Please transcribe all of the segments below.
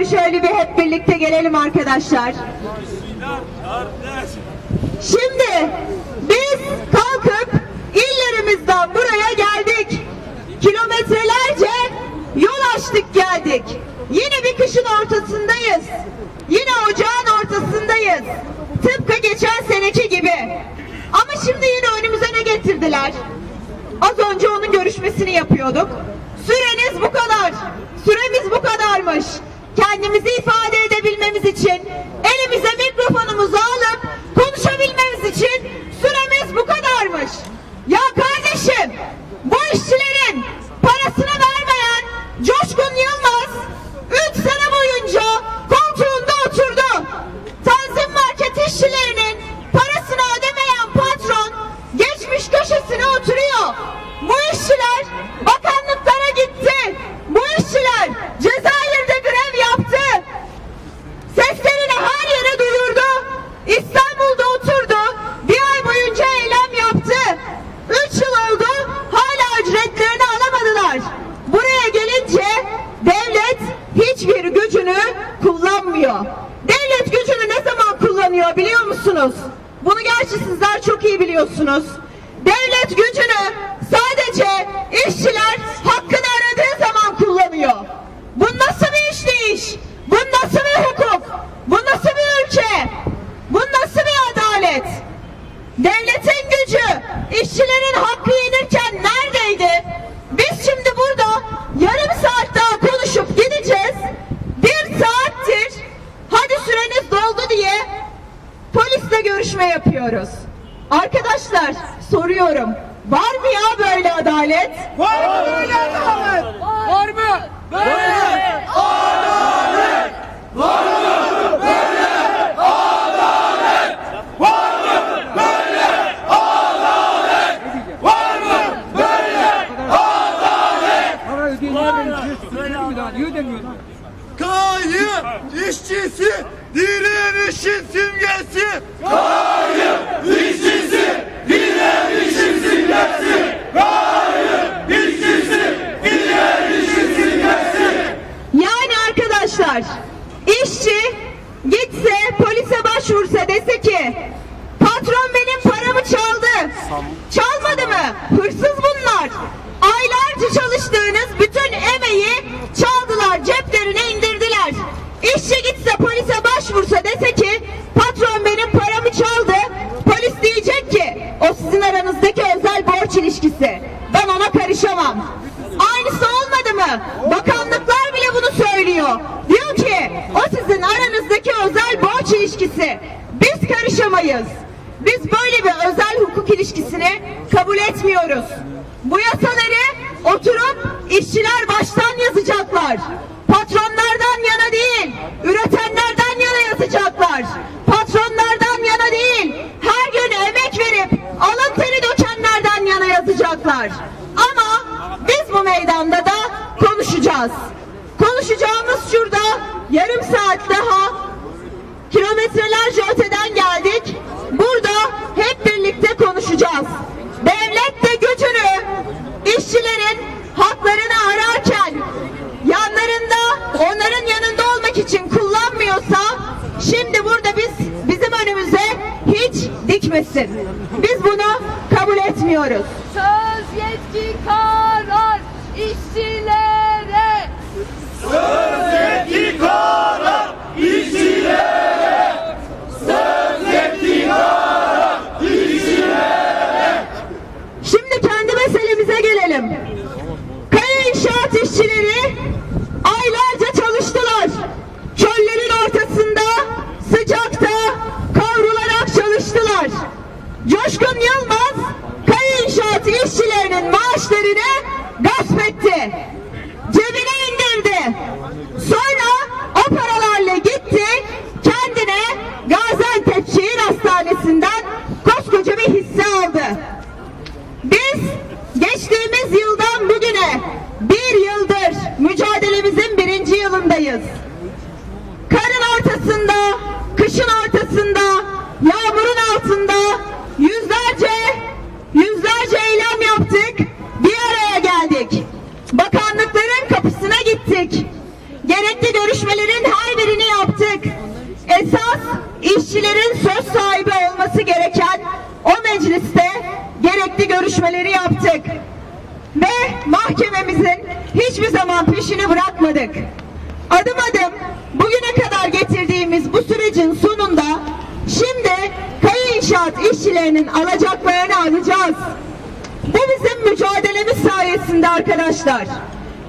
Yukarı şöyle bir hep birlikte gelelim arkadaşlar. Şimdi biz kalkıp illerimizden buraya geldik. Kilometrelerce yol açtık geldik. Yine bir kışın ortasındayız. Yine ocağın ortasındayız. Tıpkı geçen seneki gibi. Ama şimdi yine önümüze ne getirdiler? Az önce onun görüşmesini yapıyorduk. Süreniz bu kadar. Süremiz bu kadarmış. Kendimizi ifade edebilmemiz için elimize mikrofonumuzu alıp konuşabilmemiz için süremiz bu kadarmış. Ya kardeşim bu işçilerin biliyor musunuz? Bunu gerçi sizler çok iyi biliyorsunuz. Devlet gücünü sadece işçiler hakkını aradığı zaman kullanıyor. Bu nasıl bir işleyiş? Bu nasıl bir hukuk? Bu nasıl bir ülke? Bu nasıl bir adalet? Devletin gücü işçilerin hakkı yenirken neredeydi? Biz şimdi burada yarım saat daha konuşup gideceğiz. Bir saattir hadi süreniz doldu diye polisle görüşme yapıyoruz. Arkadaşlar soruyorum. Var mı ya böyle adalet? Var mı böyle adalet? Var mı? Böyle Para ödeyemeyen bir mi daha? Niye ödemiyorsun? Kayıp işçisi, direnişin simgesi. Yani arkadaşlar işçi gitse polise başvursa dese ki patron benim paramı çaldı. Çalmadı mı? Hırsız bunlar. Aylarca çalıştığınız bütün emeği çaldılar, ceplerine indirdiler. İşçi gitse polise başvursa dese ki patron benim paramı çaldı. Polis diyecek ki o sizin aranızdaki özel borç ilişkisi. Ben ona karışamam. Aynısı olmadı mı? Bakanlıklar bile bunu söylüyor. O sizin aranızdaki özel borç ilişkisi. Biz karışamayız. Biz böyle bir özel hukuk ilişkisini kabul etmiyoruz. Bu yasaları oturup işçiler baştan yazacaklar. Patronlardan yana değil, üretenlerden yana yazacaklar. Patronlardan yana değil, her gün emek verip alın teri dökenlerden yana yazacaklar. Ama biz bu meydanda da konuşacağız. Konuşacağımız şurada yarım saat daha kilometrelerce öteden geldik. Burada hep birlikte konuşacağız. Devlet de gücünü işçilerin haklarını ararken yanlarında onların yanında olmak için kullanmıyorsa şimdi burada biz bizim önümüze hiç dikmesin. Biz bunu kabul etmiyoruz. Söz maaşlarını gasp etti. Gerekli görüşmelerin her birini yaptık. Esas işçilerin söz sahibi olması gereken o mecliste gerekli görüşmeleri yaptık. Ve mahkememizin hiçbir zaman peşini bırakmadık. Adım adım bugüne kadar getirdiğimiz bu sürecin sonunda şimdi kaya inşaat işçilerinin alacaklarını alacağız. Bu bizim mücadelemiz sayesinde arkadaşlar.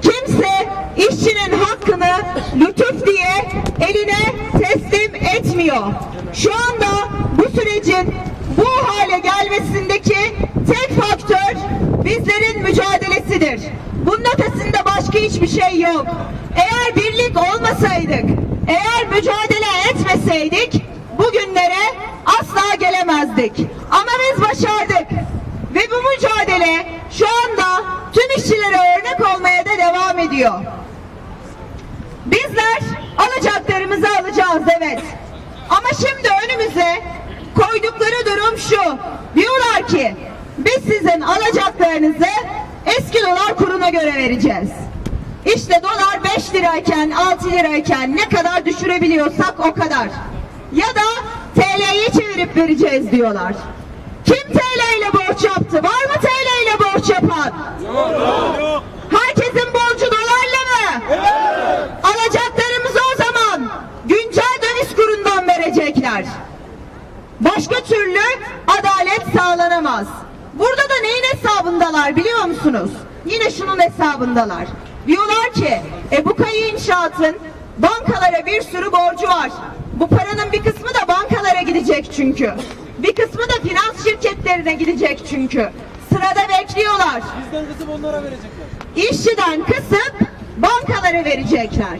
Kimse işçinin hakkını lütuf diye eline teslim etmiyor. Şu anda bu sürecin bu hale gelmesindeki tek faktör bizlerin mücadelesidir. Bunun ötesinde başka hiçbir şey yok. Eğer birlik olmasaydık, eğer mücadele etmeseydik bugünlere asla gelemezdik. Ama biz başardık. Ve bu mücadele şu anda tüm işçilere örnek olmaya da devam ediyor. Bizler alacaklarımızı alacağız evet. Ama şimdi önümüze koydukları durum şu. Diyorlar ki biz sizin alacaklarınızı eski dolar kuruna göre vereceğiz. İşte dolar 5 lirayken 6 lirayken ne kadar düşürebiliyorsak o kadar. Ya da TL'yi çevirip vereceğiz diyorlar. Kim TL ile borç yaptı? Var mı TL ile borç yapan? Herkesin borcu dolarla mı? Alacaklarımızı o zaman güncel döviz kurundan verecekler. Başka türlü adalet sağlanamaz. Burada da neyin hesabındalar biliyor musunuz? Yine şunun hesabındalar. Diyorlar ki e, bu kayı inşaatın bankalara bir sürü borcu var. Bu paranın bir kısmı da bankalara gidecek çünkü. Bir kısmı da finans şirketlerine gidecek çünkü. Sırada bekliyorlar. Bizden kısıp onlara verecekler. İşçiden kısıp bankalara verecekler.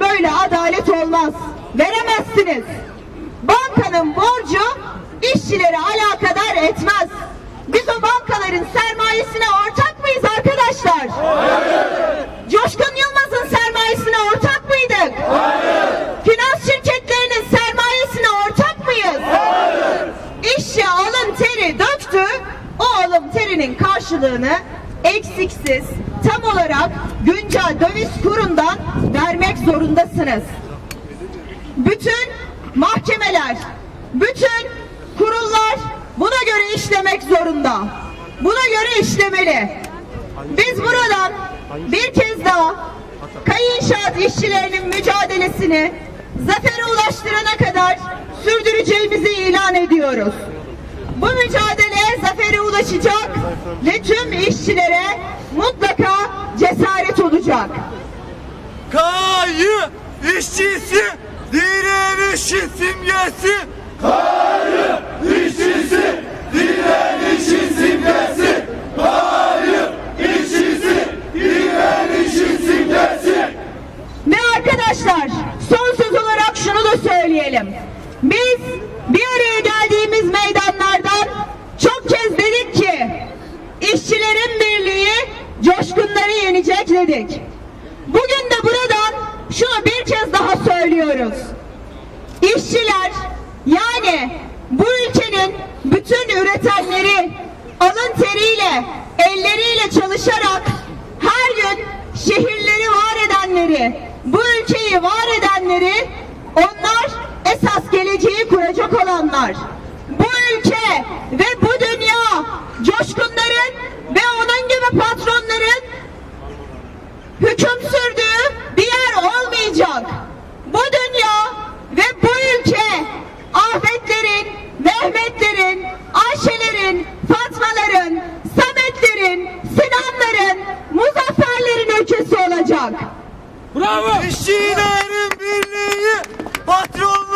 Böyle adalet olmaz. Veremezsiniz. Bankanın borcu işçileri terinin karşılığını eksiksiz tam olarak güncel döviz kurundan vermek zorundasınız. Bütün mahkemeler, bütün kurullar buna göre işlemek zorunda. Buna göre işlemeli. Biz buradan bir kez daha kayı inşaat işçilerinin mücadelesini zafere ulaştırana kadar sürdüreceğimizi ilan ediyoruz. Bu mücadele zafere ulaşacak ve tüm işçilere mutlaka cesaret olacak. Kayı işçisi direnişin simgesi. Kayı işçisi direnişin simgesi. Kayı işçisi direnişin simgesi. Ve arkadaşlar son söz olarak şunu da söyleyelim. Biz bir araya geldiğimiz meydanlardan çok kez dedik ki işçilerin birliği coşkunları yenecek dedik. Bugün de buradan şunu bir kez daha söylüyoruz. İşçiler yani bu ülkenin bütün üretenleri alın teriyle, elleriyle çalışarak her gün şehirleri var edenleri, bu ülkeyi var edenleri onlar esas geleceği kuracak olanlar. Bu ülke ve bu dünya coşkunların ve onun gibi patronların hüküm sürdüğü bir yer olmayacak. Bu dünya ve bu ülke Ahmetlerin, Mehmetlerin, Ayşelerin, Fatmaların, Sametlerin, Sinanların, Muzafferlerin ülkesi olacak. Bravo. İşçilerin birliği patronların